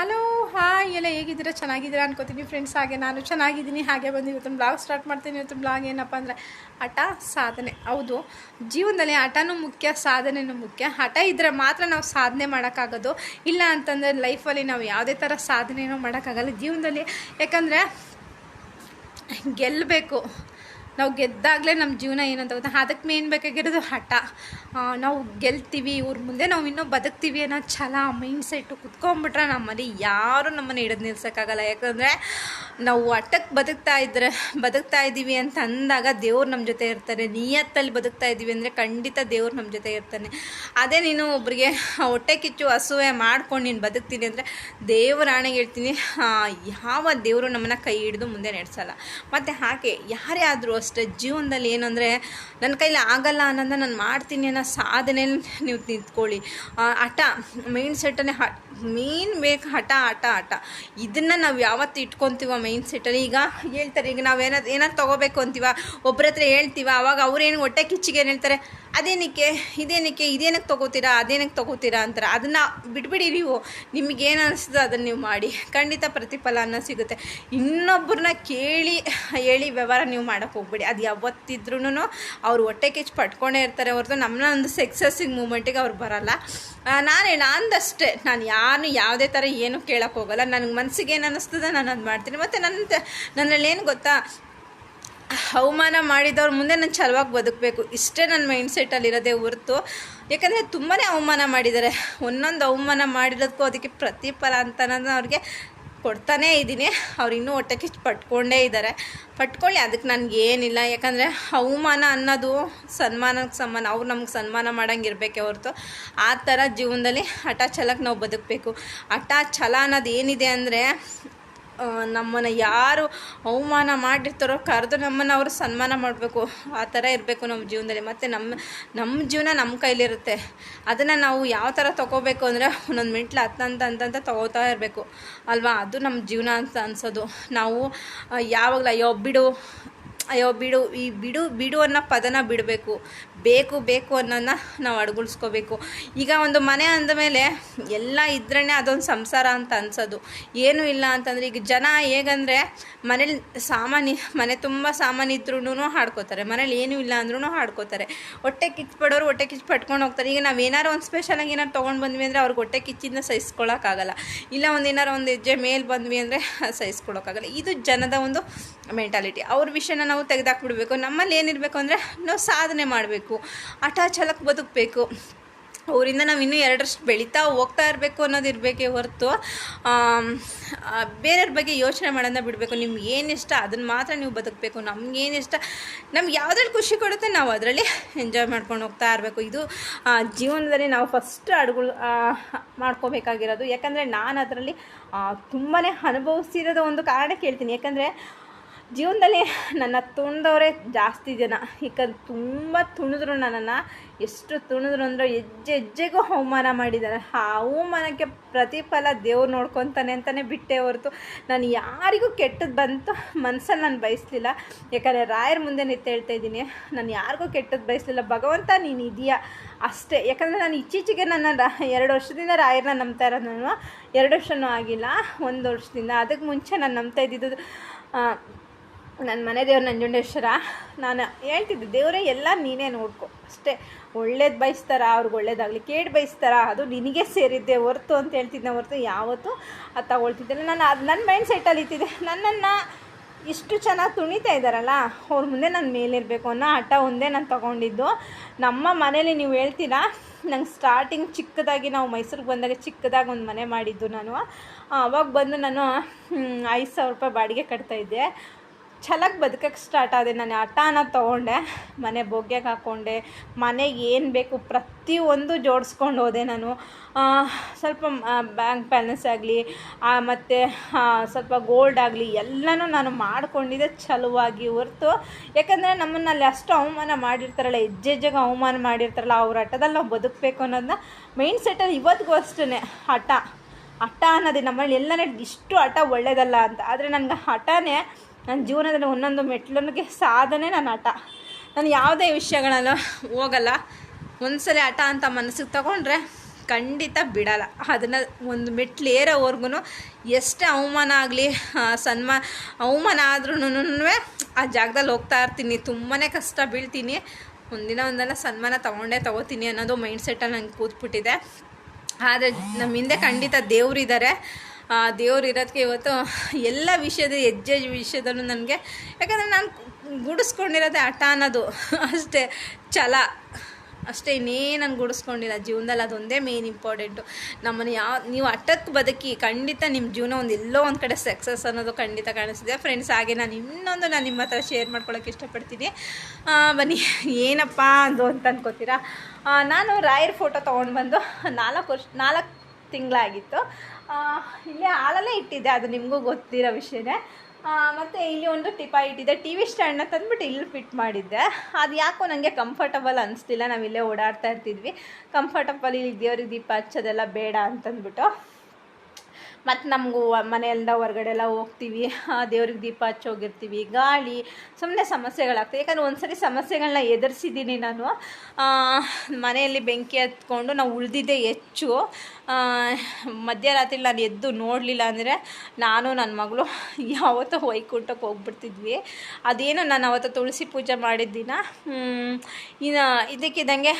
Hello hi ಎಲ್ಲ ಹೇಗಿದ್ದೀರಾ? ಚೆನ್ನಾಗಿದ್ದೀರಾ ಅನ್ಕೋತೀನಿ ಫ್ರೆಂಡ್ಸ್ ಹಾಗೆ ನಾನು ಚೆನ್ನಾಗಿದ್ದೀನಿ. ಹಾಗೆ ಬಂದು ಇವತ್ತು ಬ್ಲಾಗ್ ಸ್ಟಾರ್ಟ್ ಮಾಡ್ತೀನಿ. ಇವತ್ತು ಬ್ಲಾಗ್ ಏನಪ್ಪ ಅಂದರೆ ಹಠ ಸಾಧನೆ. ಹೌದು, ಜೀವನದಲ್ಲಿ ಹಠನೂ ಮುಖ್ಯ ಸಾಧನೆಯೂ ಮುಖ್ಯ. ಹಠ ಇದ್ದರೆ ಮಾತ್ರ ನಾವು ಸಾಧನೆ ಮಾಡೋಕ್ಕಾಗೋದು. ಇಲ್ಲ ಅಂತಂದರೆ ಲೈಫಲ್ಲಿ ನಾವು ಯಾವುದೇ ಥರ ಸಾಧನೆಯೂ ಮಾಡೋಕ್ಕಾಗಲ್ಲ ಜೀವನದಲ್ಲಿ. ಯಾಕಂದರೆ ಗೆಲ್ಲಬೇಕು ನಾವು ಗೆದ್ದಾಗಲೇ ನಮ್ಮ ಜೀವನ ಏನಂತ ಗೊತ್ತಾ? ಅದಕ್ಕೆ ಮೇನ್ ಬೇಕಾಗಿರೋದು ಹಠ. ನಾವು ಗೆಲ್ತೀವಿ ಇವ್ರ ಮುಂದೆ ನಾವು ಇನ್ನೂ ಬದುಕ್ತೀವಿ ಅನ್ನೋ ಛಲ ಮೈಂಡ್ ಸೆಟ್ಟು ಕುತ್ಕೊಂಡ್ಬಿಟ್ರೆ ನಮ್ಮಲ್ಲಿ ಯಾರೂ ನಮ್ಮನ್ನು ಹಿಡಿದು ನಿಲ್ಸೋಕ್ಕಾಗಲ್ಲ. ಯಾಕಂದರೆ ನಾವು ಹಠಕ್ಕೆ ಬದುಕ್ತಾ ಇದ್ರೆ, ಬದುಕ್ತಾ ಇದ್ದೀವಿ ಅಂತ ಅಂದಾಗ ದೇವ್ರು ನಮ್ಮ ಜೊತೆ ಇರ್ತಾರೆ. ನಿಯತ್ತಲ್ಲಿ ಬದುಕ್ತಾ ಇದ್ದೀವಿ ಅಂದರೆ ಖಂಡಿತ ದೇವ್ರು ನಮ್ಮ ಜೊತೆ ಇರ್ತಾನೆ. ಅದೇ ನೀನು ಒಬ್ರಿಗೆ ಹೊಟ್ಟೆ ಕಿಚ್ಚು ಹಸುವೆ ಮಾಡ್ಕೊಂಡು ನೀನು ಬದುಕ್ತೀನಿ ಅಂದರೆ ದೇವ್ರ ಆಣೆಗೆ ಹೇಳ್ತೀನಿ ಯಾವ ದೇವರು ನಮ್ಮನ್ನು ಕೈ ಹಿಡಿದು ಮುಂದೆ ನಡೆಸಲ್ಲ. ಮತ್ತು ಹಾಗೆ ಯಾರೇ ಆದರೂ ಅಷ್ಟೇ ಜೀವನದಲ್ಲಿ ಏನಂದರೆ ನನ್ನ ಕೈಲಿ ಆಗಲ್ಲ ಅನ್ನೋದನ್ನ ನಾನು ಮಾಡ್ತೀನಿ ಅನ್ನೋ ಸಾಧನೆ ನೀವು ನಿಂತ್ಕೊಳ್ಳಿ. ಹಠ ಮೈಂಡ್ ಸೆಟ್ಟನ್ನೇ ಹ ಮೇನ್ ಬೇಕು ಹಠ ಆಟ ಆಟ ಇದನ್ನು ನಾವು ಯಾವತ್ತು ಇಟ್ಕೊತೀವ ಮೈಂಡ್ ಸೆಟ್ಟಲ್ಲಿ ಈಗ ಹೇಳ್ತಾರೆ, ಈಗ ನಾವು ಏನಾದ್ರು ಏನಾದ್ರು ತೊಗೋಬೇಕು ಅಂತೀವ? ಒಬ್ಬರ ಹತ್ರ ಹೇಳ್ತೀವ? ಅವಾಗ ಅವ್ರೇನು ಹೊಟ್ಟೆ ಕಿಚ್ಚಿಗೆ ಏನು ಹೇಳ್ತಾರೆ? ಅದೇನಕ್ಕೆ, ಇದೇನಕ್ಕೆ ಇದೇನಕ್ಕೆ ತೊಗೋತೀರಾ ಅದೇನಕ್ಕೆ ತೊಗೋತೀರಾ ಅಂತಾರೆ. ಅದನ್ನು ಬಿಟ್ಬಿಡಿ ನೀವು. ನಿಮಗೇನು ಅನಿಸ್ತದೆ ಅದನ್ನು ನೀವು ಮಾಡಿ. ಖಂಡಿತ ಪ್ರತಿಫಲ ಅನ್ನೋ ಸಿಗುತ್ತೆ. ಇನ್ನೊಬ್ಬರನ್ನ ಕೇಳಿ, ಹೇಳಿ ವ್ಯವಹಾರ ನೀವು ಮಾಡೋಕ್ಕೆ ಹೋಗ್ಬೇಡಿ. ಅದು ಯಾವತ್ತಿದ್ರೂ ಅವ್ರು ಹೊಟ್ಟೆ ಕಿಚ್ಚು ಪಟ್ಕೊಂಡೇ ಇರ್ತಾರೆ ಹೊರತು. ನಮ್ಮನ್ನ ಒಂದು ಸಕ್ಸಸ್ಸಿಗೆ ಮೂಮೆಂಟಿಗೆ ಅವ್ರು ಬರಲ್ಲ. ನಾನು ಅಂದಷ್ಟೇ ನಾನು ಯಾರು ಯಾವುದೇ ಥರ ಏನು ಹೋಗಲ್ಲ. ನನಗೆ ಮನಸ್ಸಿಗೆ ಏನು ಅನ್ನಿಸ್ತದೆ ನಾನು ಅದು ಮಾಡ್ತೀನಿ. ಮತ್ತು ನನ್ನ ನನ್ನಲ್ಲಿ ಏನು ಗೊತ್ತಾ? ಅವಮಾನ ಮಾಡಿದವ್ರ ಮುಂದೆ ನಾನು ಛಲವಾಗಿ ಬದುಕಬೇಕು. ಇಷ್ಟೇ ನನ್ನ ಮೈಂಡ್ ಸೆಟ್ಟಲ್ಲಿರೋದೇ ಹೊರತು. ಯಾಕಂದರೆ ತುಂಬಾ ಅವಮಾನ ಮಾಡಿದ್ದಾರೆ. ಒಂದೊಂದು ಅವಮಾನ ಮಾಡಿರೋದಕ್ಕೂ ಅದಕ್ಕೆ ಪ್ರತಿಫಲ ಅಂತ ನಾನು ಅವ್ರಿಗೆ ಕೊಡ್ತಾನೇ ಇದ್ದೀನಿ. ಅವ್ರು ಇನ್ನೂ ಹೊಟ್ಟೆ ಕಿಚ್ಚು ಪಟ್ಕೊಂಡೇ ಇದ್ದಾರೆ. ಪಟ್ಕೊಳ್ಳಿ, ಅದಕ್ಕೆ ನನಗೆ ಏನಿಲ್ಲ. ಯಾಕಂದರೆ ಅವಮಾನ ಅನ್ನೋದು ಸನ್ಮಾನಕ್ಕೆ ಸನ್ಮಾನ ಅವ್ರು ನಮ್ಗೆ ಸನ್ಮಾನ ಮಾಡೋಂಗೆ ಇರಬೇಕೆ ಹೊರತು. ಆ ಥರ ಜೀವನದಲ್ಲಿ ಹಠ ಛಲಕ್ಕೆ ನಾವು ಬದುಕಬೇಕು. ಹಠ ಛಲ ಅನ್ನೋದು ಏನಿದೆ ಅಂದರೆ ನಮ್ಮನ್ನು ಯಾರು ಅವಮಾನ ಮಾಡಿರ್ತಾರೋ ಕರೆದು ನಮ್ಮನ್ನು ಅವರು ಸನ್ಮಾನ ಮಾಡಬೇಕು. ಆ ಥರ ಇರಬೇಕು ನಮ್ಮ ಜೀವನದಲ್ಲಿ. ಮತ್ತು ನಮ್ಮ ನಮ್ಮ ಜೀವನ ನಮ್ಮ ಕೈಲಿರುತ್ತೆ. ಅದನ್ನು ನಾವು ಯಾವ ಥರ ತೊಗೋಬೇಕು ಅಂದರೆ ಒಂದೊಂದು ಮೆಂಟ್ಲು ಹತ್ತಂತ ಅಂತಂತ ತೊಗೋತಾ ಇರಬೇಕು. ಅಲ್ವಾ? ಅದು ನಮ್ಮ ಜೀವನ ಅಂತ ಅನ್ಸೋದು. ನಾವು ಯಾವಾಗಲೂ ಅಯ್ಯೋ ಬಿಡು ಅಯ್ಯೋ ಬಿಡು, ಈ ಬಿಡು ಬಿಡು ಅನ್ನೋ ಪದನ ಬಿಡಬೇಕು. ಬೇಕು ಬೇಕು ಅನ್ನೋದನ್ನ ನಾವು ಅಡಗುಳಿಸ್ಕೋಬೇಕು. ಈಗ ಒಂದು ಮನೆ ಅಂದಮೇಲೆ ಎಲ್ಲ ಇದ್ರೇ ಅದೊಂದು ಸಂಸಾರ ಅಂತ ಅನ್ಸೋದು. ಏನೂ ಇಲ್ಲ ಅಂತಂದರೆ ಈಗ ಜನ ಹೇಗಂದರೆ ಮನೇಲಿ ಸಾಮಾನ್ಯ, ಮನೆ ತುಂಬ ಸಾಮಾನು ಇದ್ರೂ ಹಾಡ್ಕೋತಾರೆ. ಮನೇಲಿ ಏನೂ ಇಲ್ಲ ಅಂದ್ರೂ ಹಾಡ್ಕೋತಾರೆ. ಹೊಟ್ಟೆ ಕಿಚ್ಚು ಪಡೋರು ಹೊಟ್ಟೆ ಕಿಚ್ಚು ಪಟ್ಕೊಂಡು ಹೋಗ್ತಾರೆ. ಈಗ ನಾವು ಏನಾರು ಒಂದು ಸ್ಪೆಷಲಾಗಿ ಏನಾರು ತೊಗೊಂಡು ಬಂದ್ವಿ ಅಂದರೆ ಅವ್ರಿಗೆ ಹೊಟ್ಟೆ ಕಿಚ್ಚಿಂದ ಸಹಿಸ್ಕೊಳ್ಳೋಕ್ಕಾಗಲ್ಲ ಇಲ್ಲ ಒಂದು ಏನಾರು ಒಂದು ಹೆಜ್ಜೆ ಮೇಲೆ ಬಂದ್ವಿ ಅಂದರೆ ಸಹಿಸ್ಕೊಳ್ಳೋಕ್ಕಾಗಲ್ಲ ಇದು ಜನದ ಒಂದು ಮೆಂಟಾಲಿಟಿ ಅವ್ರ ವಿಷಯನ ನಾವು ತೆಗೆದಾಕ್ಬಿಡ್ಬೇಕು. ನಮ್ಮಲ್ಲಿ ಏನಿರಬೇಕು ಅಂದರೆ ನಾವು ಸಾಧನೆ ಮಾಡಬೇಕು. ಹಠ ಛಲಕ್ಕೆ ಬದುಕಬೇಕು. ಅವರಿಂದ ನಾವು ಇನ್ನೂ ಎರಡರಷ್ಟು ಬೆಳೀತಾ ಹೋಗ್ತಾ ಇರಬೇಕು ಅನ್ನೋದು ಇರಬೇಕೇ ಹೊರತು ಬೇರೆಯವ್ರ ಬಗ್ಗೆ ಯೋಚನೆ ಮಾಡೋದನ್ನ ಬಿಡಬೇಕು. ನಿಮ್ಗೆ ಏನು ಇಷ್ಟ ಅದನ್ನು ಮಾತ್ರ ನೀವು ಬದುಕಬೇಕು. ನಮ್ಗೇನು ಇಷ್ಟ, ನಮ್ಗೆ ಯಾವುದ್ರಲ್ಲಿ ಖುಷಿ ಕೊಡುತ್ತೆ ನಾವು ಅದರಲ್ಲಿ ಎಂಜಾಯ್ ಮಾಡ್ಕೊಂಡು ಹೋಗ್ತಾ ಇರಬೇಕು. ಇದು ಜೀವನದಲ್ಲಿ ನಾವು ಫಸ್ಟ್ ಅಡುಗಳು ಮಾಡ್ಕೋಬೇಕಾಗಿರೋದು. ಯಾಕಂದರೆ ನಾನು ಅದರಲ್ಲಿ ತುಂಬಾ ಅನುಭವಿಸಿರೋದು ಒಂದು ಕಾರಣ ಕೇಳ್ತೀನಿ. ಯಾಕಂದರೆ ಜೀವನದಲ್ಲಿ ನನ್ನ ತುಣ್ದವರೇ ಜಾಸ್ತಿ ಜನ. ಯಾಕಂದ್ರೆ ತುಂಬ ತುಣಿದ್ರು ನನ್ನನ್ನು. ಎಷ್ಟು ತುಣಿದ್ರು ಅಂದರೆ ಹೆಜ್ಜೆ ಹೆಜ್ಜೆಗೂ ಅವಮಾನ ಮಾಡಿದ್ದಾರೆ. ಆ ಅವಮಾನಕ್ಕೆ ಪ್ರತಿಫಲ ದೇವ್ರು ನೋಡ್ಕೊತಾನೆ ಅಂತಲೇ ಬಿಟ್ಟೆ ಹೊರತು ನಾನು ಯಾರಿಗೂ ಕೆಟ್ಟದ್ದು ಬಂತು ಮನಸ್ಸಲ್ಲಿ ನಾನು ಬಯಸಲಿಲ್ಲ. ಯಾಕಂದರೆ ರಾಯರ ಮುಂದೆ ನಿಂತು ಹೇಳ್ತಾ ಇದ್ದೀನಿ, ನಾನು ಯಾರಿಗೂ ಕೆಟ್ಟದ್ದು ಬಯಸಲಿಲ್ಲ. ಭಗವಂತ ನೀನು ಇದೆಯಾ ಅಷ್ಟೇ. ಯಾಕಂದರೆ ನಾನು ಇತ್ತೀಚೆಗೆ ನನ್ನ ರಾ, ಎರಡು ವರ್ಷದಿಂದ ರಾಯರನ್ನ ನಂಬ್ತಾ ಇರೋದು ನಾನು. ಎರಡು ವರ್ಷನೂ ಆಗಿಲ್ಲ, ಒಂದು ವರ್ಷದಿಂದ. ಅದಕ್ಕೆ ಮುಂಚೆ ನಾನು ನಂಬ್ತಾ ಇದ್ದಿದ್ದು ನನ್ನ ಮನೆ ದೇವ್ರ ನಂಜುಂಡೇಶ್ವರ ನಾನು ಹೇಳ್ತಿದ್ದೆ, ದೇವರೇ, ಎಲ್ಲ ನೀನೇ ನೋಡ್ಕೊ. ಅಷ್ಟೇ, ಒಳ್ಳೇದು ಬಯಸ್ತಾರ, ಅವ್ರಿಗೆ ಒಳ್ಳೇದಾಗಲಿ. ಕೇಳಿ ಬಯಸ್ತಾರ, ಅದು ನಿನಗೆ ಸೇರಿದ್ದೆ ಹೊರ್ತು ಅಂತ ಹೇಳ್ತಿದ್ದೆ ಹೊರ್ತು ಯಾವತ್ತೂ ಅದು ತಗೊಳ್ತಿದ್ದಿಲ್ಲ. ನಾನು ಅದು ನನ್ನ ಮೈಂಡ್ ಸೆಟ್ಟಲ್ಲಿ ಇತ್ತಿದ್ದೆ ನನ್ನನ್ನು ಇಷ್ಟು ಚೆನ್ನಾಗಿ ತುಣಿತಾ ಇದ್ದಾರಲ್ಲ, ಅವ್ರ ಮುಂದೆ ನಾನು ಮೇಲಿರಬೇಕು ಅನ್ನೋ ಹಠ ಒಂದೇ ನಾನು ತೊಗೊಂಡಿದ್ದು. ನಮ್ಮ ಮನೇಲಿ ನೀವು ಹೇಳ್ತೀರಾ, ನಂಗೆ ಸ್ಟಾರ್ಟಿಂಗ್ ಚಿಕ್ಕದಾಗಿ ನಾವು ಮೈಸೂರಿಗೆ ಬಂದಾಗ ಚಿಕ್ಕದಾಗಿ ಒಂದು ಮನೆ ಮಾಡಿದ್ದು ನಾನು. ಅವಾಗ ಬಂದು ನಾನು ಐದು ಸಾವಿರ ರೂಪಾಯಿ ಬಾಡಿಗೆ ಕಟ್ತಾಯಿದ್ದೆ ಛಲಕ್ಕೆ ಬದುಕಕ್ಕೆ ಸ್ಟಾರ್ಟ್ ಆದೆ. ನಾನು ಹಠ ಅನ್ನೋದು ತೊಗೊಂಡೆ, ಮನೆ ಬೊಗ್ಗೆಗೆ ಹಾಕ್ಕೊಂಡೆ ಮನೆಗೆ ಏನು ಬೇಕು ಪ್ರತಿಯೊಂದು ಜೋಡಿಸ್ಕೊಂಡು ಹೋದೆ ನಾನು. ಸ್ವಲ್ಪ ಬ್ಯಾಂಕ್ ಬ್ಯಾಲೆನ್ಸ್ ಆಗಲಿ ಮತ್ತು ಸ್ವಲ್ಪ ಗೋಲ್ಡ್ ಆಗಲಿ, ಎಲ್ಲನೂ ನಾನು ಮಾಡಿಕೊಂಡಿದ್ದೆ ಛಲುವಾಗಿ ಹೊರ್ತು. ಯಾಕಂದರೆ ನಮ್ಮನ್ನು ಅಲ್ಲಿ ಅಷ್ಟು ಅವಮಾನ ಮಾಡಿರ್ತಾರಲ್ಲ ಹೆಜ್ಜೆ ಹೆಜ್ಜೆಗೆ ಅವಮಾನ ಮಾಡಿರ್ತಾರಲ್ಲ, ಅವ್ರ ಹಠದಲ್ಲಿ ನಾವು ಬದುಕಬೇಕು ಅನ್ನೋದನ್ನ ಮೈಂಡ್ ಸೆಟ್ಟಲ್ಲಿ ಇವತ್ತಿಗೂ ಅಷ್ಟೇ ಹಠ ಹಠ ಅನ್ನೋದೇ ನಮ್ಮಲ್ಲಿ ಎಲ್ಲನೇ ಇಷ್ಟು ಹಠ ಒಳ್ಳೇದಲ್ಲ ಅಂತ. ಆದರೆ ನನಗೆ ಹಠನೇ ನನ್ನ ಜೀವನದಲ್ಲಿ ಒಂದೊಂದು ಮೆಟ್ಲನ್ನಿಗೆ ಸಾಧನೆ ನನ್ನ ಆಟ ನಾನು ಯಾವುದೇ ವಿಷಯಗಳನ್ನ ಹೋಗಲ್ಲ. ಒಂದ್ಸಲ ಆಟ ಅಂತ ಮನಸ್ಸಿಗೆ ತಗೊಂಡ್ರೆ ಖಂಡಿತ ಬಿಡಲ್ಲ. ಅದನ್ನು ಒಂದು ಮೆಟ್ಲು ಏರೋವರೆಗೂ ಎಷ್ಟೇ ಅವಮಾನ ಆಗಲಿ ಸನ್ಮಾ, ಅವಮಾನ ಆದ್ರೂ ಆ ಜಾಗದಲ್ಲಿ ಹೋಗ್ತಾ ಇರ್ತೀನಿ. ತುಂಬಾ ಕಷ್ಟ ಬೀಳ್ತೀನಿ. ಒಂದಿನ ಒಂದಲ್ಲ ಸನ್ಮಾನ ತೊಗೊಂಡೇ ತೊಗೋತೀನಿ ಅನ್ನೋದು ಮೈಂಡ್ ಸೆಟ್ಟಲ್ಲಿ ನಂಗೆ ಕೂತ್ಬಿಟ್ಟಿದೆ. ಆದರೆ ನಮ್ಮ ಹಿಂದೆ ಖಂಡಿತ ದೇವರಿದ್ದಾರೆ. ದೇವ್ರು ಇರೋದಕ್ಕೆ ಇವತ್ತು ಎಲ್ಲ ವಿಷಯದ ಹೆಜ್ಜೆ ವಿಷಯದಲ್ಲೂ ನನಗೆ. ಯಾಕಂದರೆ ನಾನು ಗುಡಿಸ್ಕೊಂಡಿರೋದೇ ಹಠ ಅನ್ನೋದು. ಅಷ್ಟೇ ಛಲ. ಅಷ್ಟೇ ಇನ್ನೇನು ನಾನು ಗುಡಿಸ್ಕೊಂಡಿಲ್ಲ. ಜೀವನದಲ್ಲಿ ಅದೊಂದೇ ಮೇನ್ ಇಂಪಾರ್ಟೆಂಟು ನಮ್ಮನ್ನು ಯಾವ, ನೀವು ಹಠಕ್ಕೆ ಬದುಕಿ ಖಂಡಿತ ನಿಮ್ಮ ಜೀವನ ಒಂದು ಎಲ್ಲೋ ಒಂದು ಕಡೆ ಸಕ್ಸಸ್ ಅನ್ನೋದು ಖಂಡಿತ ಕಾಣಿಸ್ತಿದೆ. ಫ್ರೆಂಡ್ಸ್ ಹಾಗೆ ನಾನು ಇನ್ನೊಂದು ನಾನು ನಿಮ್ಮ ಹತ್ರ ಶೇರ್ ಮಾಡ್ಕೊಳ್ಳೋಕೆ ಇಷ್ಟಪಡ್ತೀನಿ. ಬನ್ನಿ. ಏನಪ್ಪ ಅದು ಅಂತ ಅನ್ಕೋತೀರಾ? ನಾನು ರಾಯರ್ ಫೋಟೋ ತೊಗೊಂಡು ಬಂದು ನಾಲ್ಕು ವರ್ಷ, ನಾಲ್ಕು ತಿಂಗಳಾಗಿತ್ತು. ಇಲ್ಲೇ ಆಳಲ್ಲೇ ಇಟ್ಟಿದ್ದೆ, ಅದು ನಿಮಗೂ ಗೊತ್ತಿರೋ ವಿಷಯನೇ. ಮತ್ತು ಇಲ್ಲಿ ಒಂದು ಟಿಪ ಇಟ್ಟಿದ್ದೆ, ಟಿ ವಿ ಸ್ಟ್ಯಾಂಡ್ನ ತಂದ್ಬಿಟ್ಟು ಇಲ್ಲಿ ಫಿಟ್ ಮಾಡಿದ್ದೆ. ಅದು ಯಾಕೋ ನನಗೆ ಕಂಫರ್ಟಬಲ್ ಅನಿಸ್ತಿಲ್ಲ, ನಾವು ಇಲ್ಲೇ ಓಡಾಡ್ತಾ ಇರ್ತಿದ್ವಿ. ಕಂಫರ್ಟಬಲ್ ಇಲ್ಲಿ ದೇವ್ರಿಗೆ ದೀಪ ಹಚ್ಚೋದೆಲ್ಲ ಬೇಡ ಅಂತಂದ್ಬಿಟ್ಟು. ಮತ್ತು ನಮಗೂ ಮನೆಯಿಂದ ಹೊರಗಡೆ ಎಲ್ಲ ಹೋಗ್ತೀವಿ ದೇವ್ರಿಗೆ ದೀಪ ಹಚ್ಚೋಗಿರ್ತೀವಿ ಗಾಳಿ ಸುಮ್ಮನೆ ಸಮಸ್ಯೆಗಳಾಗ್ತವೆ ಯಾಕಂದರೆ ಒಂದ್ಸರಿ ಸಮಸ್ಯೆಗಳನ್ನ ಎದುರಿಸಿದ್ದೀನಿ ನಾನು. ಮನೆಯಲ್ಲಿ ಬೆಂಕಿ ಹತ್ಕೊಂಡು ನಾವು ಉಳಿದಿದ್ದೆ ಹೆಚ್ಚು. ಮಧ್ಯರಾತ್ರಿ ನಾನು ಎದ್ದು ನೋಡಲಿಲ್ಲ ಅಂದರೆ ನಾನು ನನ್ನ ಮಗಳು ಯಾವತ್ತೋ ವೈಕುಂಠಕ್ಕೆ ಹೋಗ್ಬಿಡ್ತಿದ್ವಿ. ಅದೇನೋ ನಾನು ಅವತ್ತು ತುಳಸಿ ಪೂಜೆ ಮಾಡಿದ ಇನ್ನು ಇದಕ್ಕಿದ್ದಂಗೆ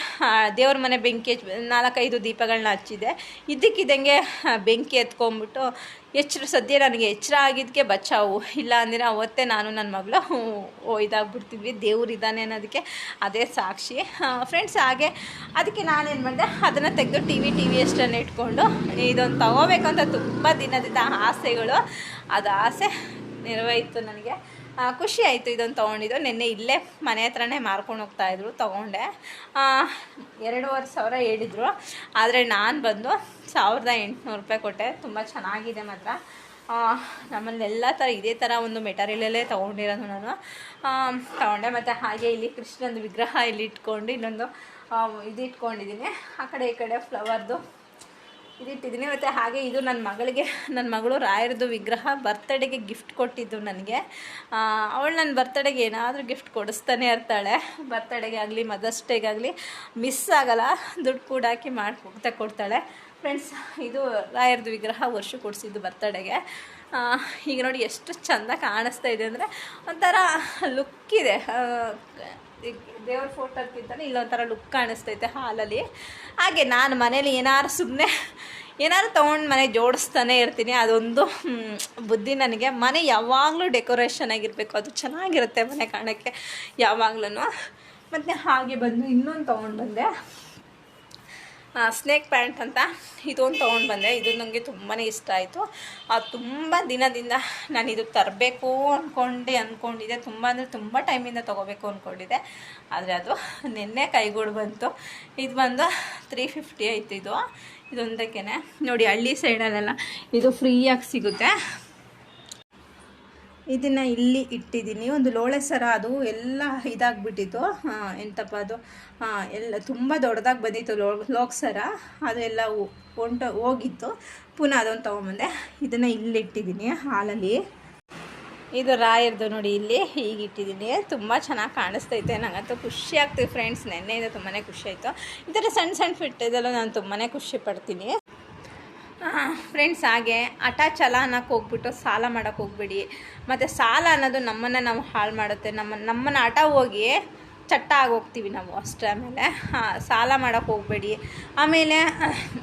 ದೇವ್ರ ಮನೆ ಬೆಂಕಿ ನಾಲ್ಕೈದು ದೀಪಗಳನ್ನ ಹಚ್ಚಿದೆ. ಇದಕ್ಕಿದ್ದಂಗೆ ಬೆಂಕಿ ಎತ್ಕೊಂಬಿಟ್ಟು ಎಚ್ಚರ, ಸದ್ಯ ನನಗೆ ಎಚ್ಚರ ಆಗಿದ್ದಕ್ಕೆ ಬಚಾವು. ಇಲ್ಲ ಅಂದರೆ ಅವತ್ತೇ ನಾನು ನನ್ನ ಮಗಳು ಇದಾಗ್ಬಿಡ್ತಿದ್ವಿ ದೇವ್ರು ಇದ್ದಾನೆ ಅನ್ನೋದಕ್ಕೆ ಅದೇ ಸಾಕ್ಷಿ. ಫ್ರೆಂಡ್ಸ್ ಹಾಗೆ ಅದಕ್ಕೆ ನಾನೇನು ಮಾಡಿದೆ, ಅದನ್ನು ತೆಗೆದು ಟಿ ವಿ ಟಿ ವಿ ಅಷ್ಟನ್ನು ಇಟ್ಕೊಂಡು ಇದೊಂದು ತಗೋಬೇಕಂತ ತುಂಬ ದಿನದಿಂದ ಆಸೆಗಳು. ಅದು ಆಸೆ ನೆರವೇರಿತು ನನಗೆ. ಖುಷಿ ಆಯಿತು ಇದೊಂದು ತೊಗೊಂಡಿದ್ದು. ನಿನ್ನೆ ಇಲ್ಲೇ ಮನೆ ಹತ್ರನೇ ಮಾರ್ಕೊಂಡು ಹೋಗ್ತಾಯಿದ್ರು ತೊಗೊಂಡೆ. ಎರಡೂವರೆ ಸಾವಿರ ಹೇಳಿದರು. ಆದರೆ ನಾನು ಬಂದು ಸಾವಿರದ ಎಂಟುನೂರು ರೂಪಾಯಿ ಕೊಟ್ಟೆ. ತುಂಬ ಚೆನ್ನಾಗಿದೆ ಮಾತ್ರ. ನಮ್ಮಲ್ಲಿ ಎಲ್ಲ ಥರ ಇದೇ ಥರ ಒಂದು ಮೆಟೀರಿಯಲಲ್ಲೇ ತೊಗೊಂಡಿರೋದು ನಾನು. ತೊಗೊಂಡೆ. ಮತ್ತು ಹಾಗೆ ಇಲ್ಲಿ ಕೃಷ್ಣಂದು ವಿಗ್ರಹ ಇಲ್ಲಿ ಇಟ್ಕೊಂಡು ಇನ್ನೊಂದು ಇದು ಇಟ್ಕೊಂಡಿದ್ದೀನಿ. ಆ ಕಡೆ, ಈ ಕಡೆ ಫ್ಲವರ್ದು ಇದಿಟ್ಟಿದ್ದೀನಿ ಮತ್ತು ಹಾಗೆ ಇದು ನನ್ನ ಮಗಳಿಗೆ ನನ್ನ ಮಗಳು ರಾಯರದು ವಿಗ್ರಹ ಬರ್ತ್ಡೇಗೆ ಗಿಫ್ಟ್ ಕೊಟ್ಟಿದ್ದು ನನಗೆ. ಅವಳು ನನ್ನ ಬರ್ತ್ಡೇಗೆ ಏನಾದರೂ ಗಿಫ್ಟ್ ಕೊಡಿಸ್ತಾನೆ ಇರ್ತಾಳೆ ಬರ್ತ್ಡೇಗೆ ಆಗಲಿ ಮದರ್ಸ್ ಡೇಗಾಗಲಿ ಮಿಸ್ ಆಗಲ್ಲ. ದುಡ್ಡು ಕೂಡ ಹಾಕಿ ಮಾಡಿ ಕೊಡ್ತಾಳೆ. ಫ್ರೆಂಡ್ಸ್ ಇದು ರಾಯರದು ವಿಗ್ರಹ ವರ್ಷ ಕೊಡಿಸಿದ್ದು ಬರ್ತ್ಡೇಗೆ ಈಗ ನೋಡಿ ಎಷ್ಟು ಚೆಂದ ಕಾಣಿಸ್ತಾ ಇದೆ ಅಂದರೆ ಒಂಥರ ಲುಕ್ ಇದೆ. ದೇವ್ರ ಫೋಟೋಕ್ಕಿಂತಲೇ ಇಲ್ಲೊಂಥರ ಲುಕ್ ಕಾಣಿಸ್ತೈತೆ ಹಾಲಲ್ಲಿ ಹಾಗೆ ನಾನು ಮನೇಲಿ ಏನಾರು ಸುಮ್ಮನೆ ಏನಾದ್ರು ತೊಗೊಂಡು ಮನೆ ಜೋಡಿಸ್ತಾನೆ ಇರ್ತೀನಿ, ಅದೊಂದು ಬುದ್ಧಿ ನನಗೆ. ಮನೆ ಯಾವಾಗಲೂ ಡೆಕೋರೇಷನ್ ಆಗಿರಬೇಕು, ಅದು ಚೆನ್ನಾಗಿರುತ್ತೆ ಮನೆ ಕಾಣೋಕ್ಕೆ ಯಾವಾಗ್ಲೂ ಮತ್ತು ಹಾಗೆ ಬಂದು ಇನ್ನೊಂದು ತೊಗೊಂಡು ಬಂದೆ. ಸ್ನೇಕ್ ಪ್ಯಾಂಟ್ ಅಂತ ಇದೊಂದು ತೊಗೊಂಡು ಬಂದೆ. ಇದು ನನಗೆ ತುಂಬಾ ಇಷ್ಟ ಆಯಿತು. ತುಂಬ ದಿನದಿಂದ ನಾನು ಇದು ತರಬೇಕು ಅಂದ್ಕೊಂಡು ಅಂದ್ಕೊಂಡಿದ್ದೆ ತುಂಬ ಅಂದರೆ ತುಂಬ ಟೈಮಿಂದ ತೊಗೋಬೇಕು ಅಂದ್ಕೊಂಡಿದ್ದೆ ಆದರೆ ಅದು ನಿನ್ನೆ ಕೈಗೂಡು ಬಂತು. ಇದು ಬಂದು ತ್ರೀ ಫಿಫ್ಟಿ ಆಯಿತು ಇದು. ಇದೊಂದಕ್ಕೆ ನೋಡಿ, ಹಳ್ಳಿ ಸೈಡಲ್ಲೆಲ್ಲ ಇದು ಫ್ರೀಯಾಗಿ ಸಿಗುತ್ತೆ. ಇದನ್ನು ಇಲ್ಲಿ ಇಟ್ಟಿದ್ದೀನಿ. ಒಂದು ಲೋಳೆ ಸರ ಅದು ಎಲ್ಲ ಇದಾಗ್ಬಿಟ್ಟಿತ್ತು. ಎಂತಪ್ಪ ಅದು? ಎಲ್ಲ ತುಂಬ ದೊಡ್ಡದಾಗಿ ಬಂದಿತ್ತು ಲೋ, ಲೋಕ್ ಸರ. ಅದು ಎಲ್ಲ ಒಂಟ ಹೋಗಿತ್ತು. ಪುನಃ ಅದೊಂದು ತೊಗೊಂಬಂದೆ. ಇದನ್ನು ಇಲ್ಲಿ ಇಟ್ಟಿದ್ದೀನಿ, ಹಾಲಲ್ಲಿ. ಇದು ರಾಯರ್ದು ನೋಡಿ, ಇಲ್ಲಿ ಹೀಗೆ ಇಟ್ಟಿದ್ದೀನಿ. ತುಂಬ ಚೆನ್ನಾಗಿ ಕಾಣಿಸ್ತೈತೆ. ನನಗಂತೂ ಖುಷಿ ಆಗ್ತದೆ ಫ್ರೆಂಡ್ಸ್. ನೆನ್ನೆಯಿಂದ ತುಂಬಾ ಖುಷಿ ಆಯಿತು. ಈ ಥರ ಸಣ್ಣ ಸಣ್ಣ ಫಿಟ್ ಇದೆಲ್ಲ ನಾನು ತುಂಬಾ ಖುಷಿ ಪಡ್ತೀನಿ. ಫ್ರೆಂಡ್ಸ್, ಹಾಗೆ ಹಠ ಛಲ ಅನ್ನೋಕ್ಕೆ ಹೋಗ್ಬಿಟ್ಟು ಸಾಲ ಮಾಡೋಕ್ಕೆ ಹೋಗ್ಬೇಡಿ. ಮತ್ತು ಸಾಲ ಅನ್ನೋದು ನಮ್ಮನ್ನು ನಾವು ಹಾಳು ಮಾಡುತ್ತೆ. ನಮ್ಮ, ನಮ್ಮನ್ನು ಹಠ ಹೋಗಿ ಚಟ್ಟ ಆಗೋಗ್ತೀವಿ ನಾವು ಅಷ್ಟೇ ಆಮೇಲೆ. ಸಾಲ ಮಾಡೋಕೆ ಹೋಗಬೇಡಿ. ಆಮೇಲೆ,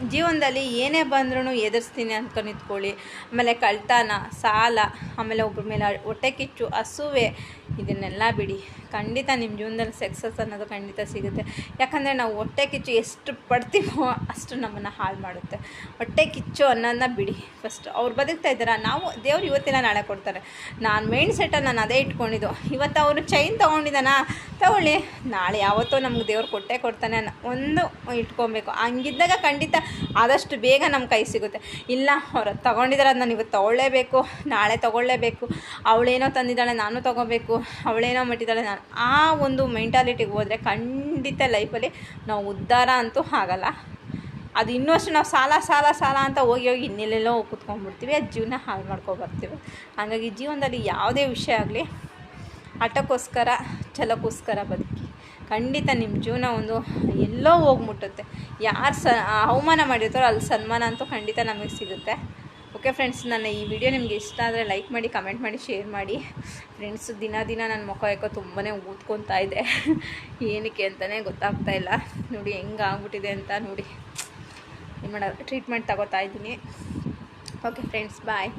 ಜೀವನದಲ್ಲಿ ಏನೇ ಬಂದ್ರೂ ಎದುರಿಸ್ತೀನಿ ಅಂತ ನಿಂತ್ಕೊಳ್ಳಿ. ಆಮೇಲೆ ಕಳ್ತನ, ಸಾಲ, ಆಮೇಲೆ ಒಬ್ಬರ ಮೇಲೆ ಹೊಟ್ಟೆ ಕಿಚ್ಚು, ಹಸುವೆ ಇದನ್ನೆಲ್ಲ ಬಿಡಿ. ಖಂಡಿತ ನಿಮ್ಮ ಜೀವನದಲ್ಲಿ ಸಕ್ಸಸ್ ಅನ್ನೋದು ಖಂಡಿತ ಸಿಗುತ್ತೆ. ಯಾಕಂದರೆ ನಾವು ಹೊಟ್ಟೆ ಕಿಚ್ಚು ಎಷ್ಟು ಪಡ್ತೀವೋ ಅಷ್ಟು ನಮ್ಮನ್ನು ಹಾಳು ಮಾಡುತ್ತೆ. ಹೊಟ್ಟೆ ಕಿಚ್ಚು ಅನ್ನೋದನ್ನ ಬಿಡಿ. ಫಸ್ಟ್ ಅವ್ರು ಬದುಕ್ತಾ ಇದ್ದಾರೆ? ನಾವು ದೇವ್ರು ಇವತ್ತಿನ ನಾಳೆ ಕೊಡ್ತಾರೆ. ನಾನು ಮೈಂಡ್ ಸೆಟ್ಟಲ್ಲಿ ನಾನು ಅದೇ ಇಟ್ಕೊಂಡಿದ್ದು. ಇವತ್ತು ಅವರು ಚೈನ್ ತೊಗೊಂಡಿದ್ದಾನ? ತಗೊಳ್ಳಿ. ನಾಳೆ ಯಾವತ್ತೋ ನಮ್ಗೆ ದೇವ್ರು ಕೊಟ್ಟೆ ಕೊಡ್ತಾನೆ ಅನ್ನೋ ಒಂದು ಇಟ್ಕೊಬೇಕು. ಹಂಗಿದ್ದಾಗ ಖಂಡಿತ ಆದಷ್ಟು ಬೇಗ ನಮ್ಮ ಕೈ ಸಿಗುತ್ತೆ. ಇಲ್ಲ, ಅವ್ರು ತೊಗೊಂಡಿದ್ದಾರೆ ನಾನು ಇವತ್ತು ತೊಗೊಳ್ಳೇಬೇಕು. ನಾಳೆ ತೊಗೊಳ್ಳೇಬೇಕು. ಅವಳೇನೋ ತಂದಿದ್ದಾಳೆ, ನಾನು ತೊಗೋಬೇಕು. ಅವಳೇನೋ ಮಟ್ಟಿದ್ದಾಳೆ ನಾನು ಆ ಒಂದು ಮೆಂಟಾಲಿಟಿಗೆ ಹೋದರೆ ಖಂಡಿತ ಲೈಫಲ್ಲಿ ನಾವು ಉದ್ಧಾರ ಅಂತೂ ಆಗಲ್ಲ. ಅದು ಇನ್ನೂ ಅಷ್ಟು ನಾವು ಸಾಲ ಸಾಲ ಸಾಲ ಅಂತ ಹೋಗಿ ಹೋಗಿ ಇನ್ನೆಲ್ಲೆಲ್ಲೋ ಕುತ್ಕೊಂಡ್ಬಿಡ್ತೀವಿ. ಅದು ಜೀವನ ಹಾಳು ಮಾಡ್ಕೊಬರ್ತೀವಿ. ಹಾಗಾಗಿ ಜೀವನದಲ್ಲಿ ಯಾವುದೇ ವಿಷಯ ಆಗಲಿ, ಹಠಕ್ಕೋಸ್ಕರ, ಛಲಕ್ಕೋಸ್ಕರ ಬದುಕಿ. ಖಂಡಿತ ನಿಮ್ಮ ಜೀವನ ಒಂದು ಎಲ್ಲೋ ಹೋಗ್ಮುಟ್ಟುತ್ತೆ ಯಾರು ಸ ಅವಮಾನ ಮಾಡಿರ್ತಾರೋ ಅಲ್ಲಿ ಸನ್ಮಾನ ಅಂತೂ ಖಂಡಿತ ನಮಗೆ ಸಿಗುತ್ತೆ. ಓಕೆ ಫ್ರೆಂಡ್ಸ್, ನನ್ನ ಈ ವಿಡಿಯೋ ನಿಮಗೆ ಇಷ್ಟ ಆದರೆ ಲೈಕ್ ಮಾಡಿ ಕಮೆಂಟ್ ಮಾಡಿ ಶೇರ್ ಮಾಡಿ. ಫ್ರೆಂಡ್ಸ್ ದಿನ ದಿನ ನನ್ನ ಮುಖ ಯಾಕೋ ತುಂಬಾ ಊದ್ಕೊತಾ ಇದೆ. ಏನಕ್ಕೆ ಅಂತಲೇ ಗೊತ್ತಾಗ್ತಾ ಇಲ್ಲ. ನೋಡಿ ಹೆಂಗೆ ಆಗ್ಬಿಟ್ಟಿದೆ ಅಂತ ನೋಡಿ. ಏನು ಮಾಡೋದು ಟ್ರೀಟ್ಮೆಂಟ್ ತಗೋತಾ ಇದ್ದೀನಿ. Okay friends bye